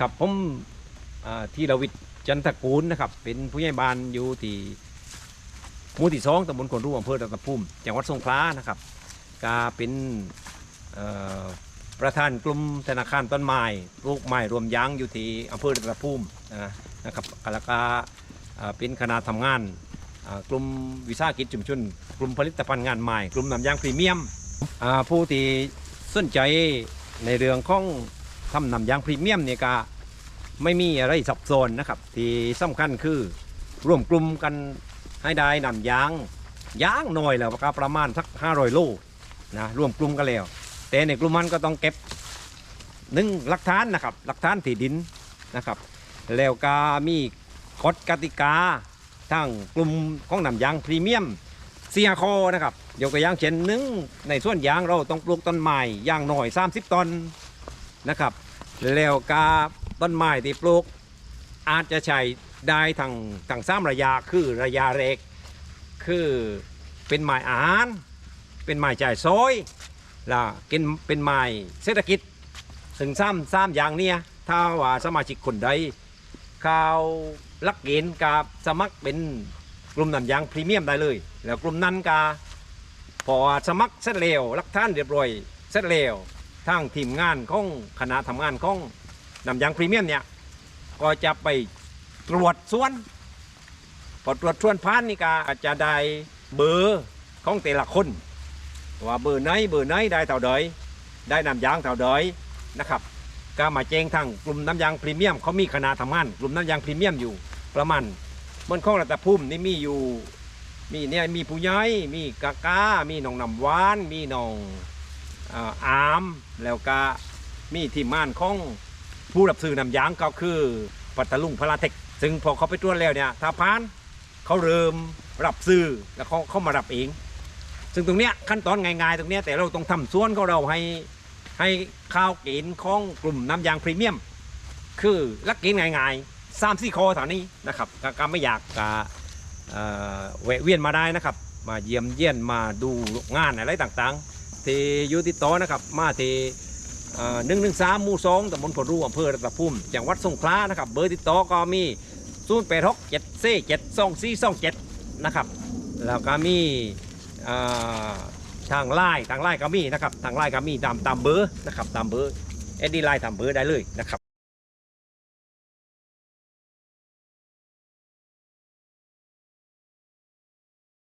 ครับผมที่รวิทย์จันทกูลนะครับ เป็นผู้ใหญ่บ้านอยู่ที่หมู่ที่สองตำบลคนรูอำเภอรัตนภูมิจังหวัดสงขลานะครับก็เป็นประธานกลุ่มธนาคารต้นไม้ปลูกไม้รวมยางอยู่ที่อำเภอรัตนภูมินะครับแล้วก็อ่าเป็นคณะทำงานกลุ่มวิสาหกิจชุมชนกลุ่มผลิตภัณฑ์งานใหม่กลุ่มนำยางพรีเมียมผู้ที่สนใจในเรื่องของ ทำน้ำยางพรีเมียมเนี่ยก็ไม่มีอะไรซับซ้อนนะครับ ที่สำคัญคือร่วมกลุ่มกันให้ได้นำยางยางหน่อยแล้วก็ประมาณสัก500โลนะร่วมกลุ่มกันแล้ว แต่ในกลุ่มมันก็ต้องเก็บหนึ่งหลักฐานนะครับหลักฐานที่ดินนะครับ แล้วก็มีกฎกติกาทั้งกลุ่มของนำยางพรีเมียมเซียคอนะครับยกตัวอย่างเช่นหนึ่งในส่วนยางเราต้องปลูกต้นไม้อย่างหน่อย 30 ต้น นะครับ แล้วก็ต้นไม้ที่ปลูก อาจจะใช้ได้ทางทางสามระยะคือระยะแรก คือเป็นไม้อาหาร เป็นไม้จ่ายซอยแล้วกินเป็นไม้เศรษฐกิจซึ่งซ้ำซ้ำอย่างเนี้ยถ้าว่าสมาชิกคนใดเขาลักเกณฑ์กับสมัครเป็นกลุ่มนำยางพรีเมียมได้เลย แล้วกลุ่มนั้นก็พอสมัครเสร็จแล้วรักท่านเรียบร้อยเสร็จแล้ว ทางทีมงานของคณะทำงานของนำยางพรีเมียมเนี่ยก็จะไปตรวจส่วนพอตรวจส่วนพันนี่ก็อาจจะได้เบอร์ของแต่ละคนว่าเบอร์ไหนเบอร์ไหนได้เท่าใดได้นำยางเท่าใดนะครับก็มาแจ้งทางกลุ่มน้ำยางพรีเมียมเขามีคณะทำงานกลุ่มน้ำยางพรีเมียมอยู่ประมาณบนข้องรัตภูมินี่มีอยู่มีเนี่ยมีผู้ใหญ่มีกากามีน้องนำวาน มีน้อง อามแล้วก็มีทีมงานของผู้รับซื้อนำยางก็คือปัตตลุงพลาเทคซึ่งพอเขาไปตรวจแล้วเนี่ยถ้าผ่านเขาเริ่มรับซื้อแล้วเขาเข้ามารับเอง ซึ่งตรงเนี้ยขั้นตอนง่ายๆ ตรงเนี้ยแต่เราต้องทำส่วนของเราให้ให้ข้าวเกณฑ์ของกลุ่มน้ำยางพรีเมียม คือลักเกณฑ์ง่ายๆสามสี่คอเท่านี้นะครับก็ก็ไม่อยากจะเอ่อแวะเวียนมาได้นะครับ มาเยี่ยมเยี่ยนมาดูงานอะไรต่างๆ ที่อยู่ติดต่อนะครับ มาที่หนึ่งหนึ่งสามหมู่สองตำบลผลรูอำเภอรัตนภูมิจังหวัดสงขลานะครับ เบอร์ติดต่อก็มีศูนย์แปดหกเจ็ดสี่เจ็ดสองสี่สองเจ็ดนะครับ แล้วก็มีทางไลน์ทางไลน์ก็มีนะครับ ทางไลน์ก็มีตามตามเบอร์นะครับ ตามเบอร์เอ็ดดี้ไลน์ตามเบอร์ได้เลยนะครับ